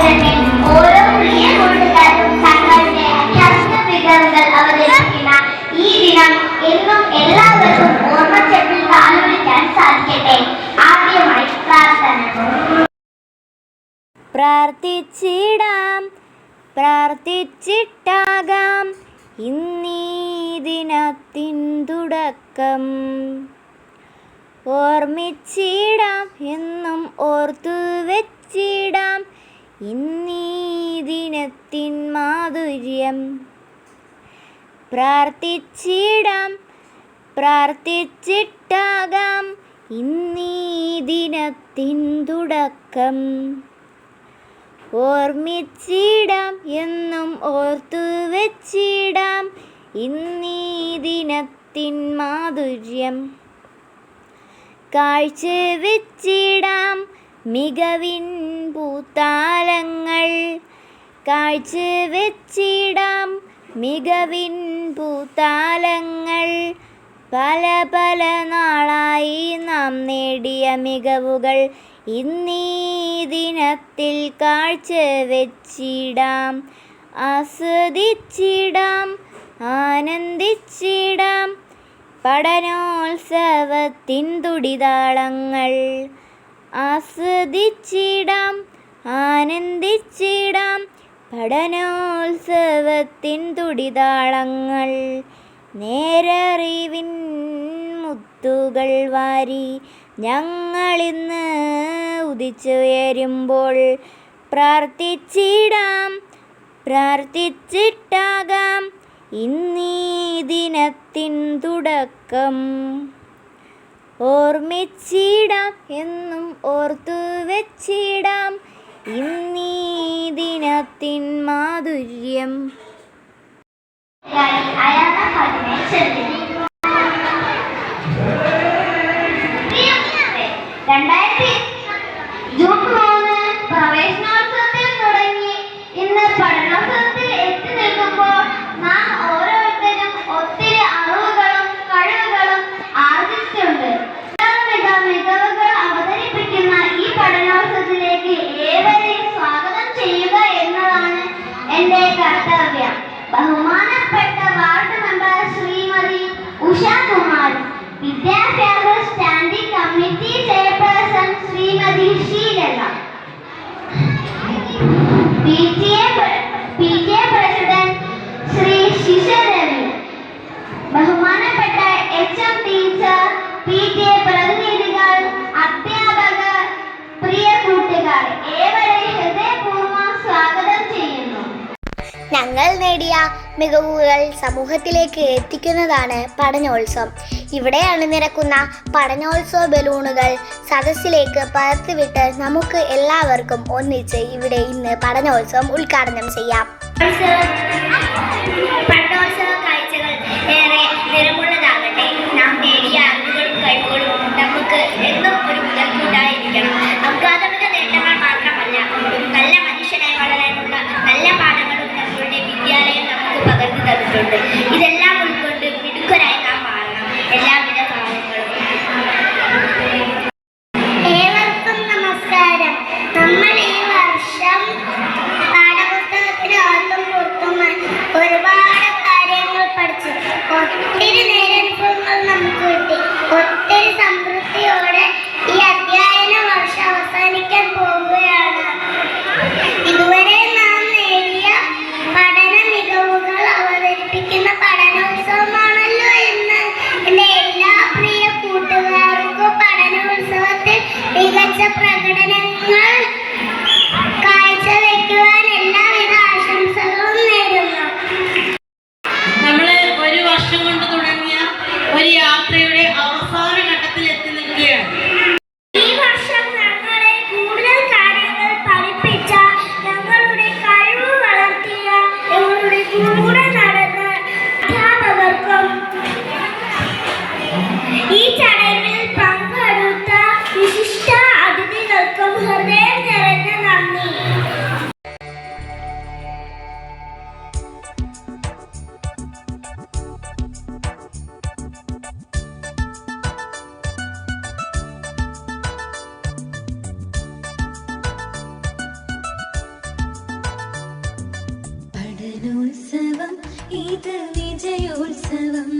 തന്നെ ഓരോ ഈ ദിനം എന്നും സാധിക്കട്ടെ. പ്രാർത്ഥിച്ചിടാം. പ്രാർത്ഥിച്ചിട്ടാകാം. ഇന്നീ ദിനത്തിൻ തുടക്കം. ഓർമ്മിച്ചിടാം എന്നും ഓർത്തു വെച്ചിടാം. ഇന്നീ ദിനത്തിൻ മാധുര്യം പ്രാർത്ഥിച്ചിടാം പ്രാർത്ഥിച്ചിട്ടാകാം. ഇന്നീ ദിനത്തിൻ തുടക്കം ഓർമ്മിച്ചിടാം എന്നും ഓർത്തു വെച്ചിടാം. ഇന്നീ ദിനത്തിൻ മാധുര്യം കാഴ്ച വെച്ചിടാം മികവിൻ പൂത്താലങ്ങൾ കാഴ്ച വെച്ചിടാം മികവിൻ പൂത്താലങ്ങൾ പല പല നാളായി നാം നേടിയ മികവുകൾ ഇന്നീ ദിനത്തിൽ കാഴ്ച വെച്ചിടാം. ആസ്വദിച്ചിടാം ആനന്ദിച്ചിടാം. പഠനോത്സവത്തിൻ തുടിതാളങ്ങൾ. ആസ്വദിച്ചിടാം ആനന്ദിച്ചിടാം പഠനോത്സവത്തിൻ തുടിതാളങ്ങൾ. നേരറിവിൻ മുത്തുകൾ വാരി ഞങ്ങളിന്ന് ഉദിച്ചുയരുമ്പോൾ പ്രാർത്ഥിച്ചിടാം പ്രാർത്ഥിച്ചിട്ടാകാം. ഇന്നീ ദിനത്തിൻ തുടക്കം. ഓർമ്മിച്ചിടാം എന്നും ഓർത്തു വെച്ചിടാം. ഇന്നീ ദിനത്തിൻ മാധുര്യം. P A president Shri Sisiravi. ബഹുമാനപ്പെട്ട എച്ച് ടീച്ചർ പി പ്രതിനിധികൾ അധ്യാപകർ പ്രിയ കൂട്ടുകാർ ഏവരെ ഹൃദയപൂർവം സ്വാഗതം ചെയ്യുന്നു. ഞങ്ങൾ നേടിയ മികവുകൾ സമൂഹത്തിലേക്ക് എത്തിക്കുന്നതാണ് പഠനോത്സവം. ഇവിടെ അണിനിരക്കുന്ന പഠനോത്സവ ബലൂണുകൾ സദസ്സിലേക്ക് പറത്തിവിട്ട് നമുക്ക് എല്ലാവർക്കും ഒന്നിച്ച് ഇവിടെ ഇന്ന് പഠനോത്സവം ഉദ്ഘാടനം ചെയ്യാം. കാഴ്ചകൾ ഏറെ നാം നേടിയ അറിവുകളും നമുക്ക് ഇനി വിജയോത്സവം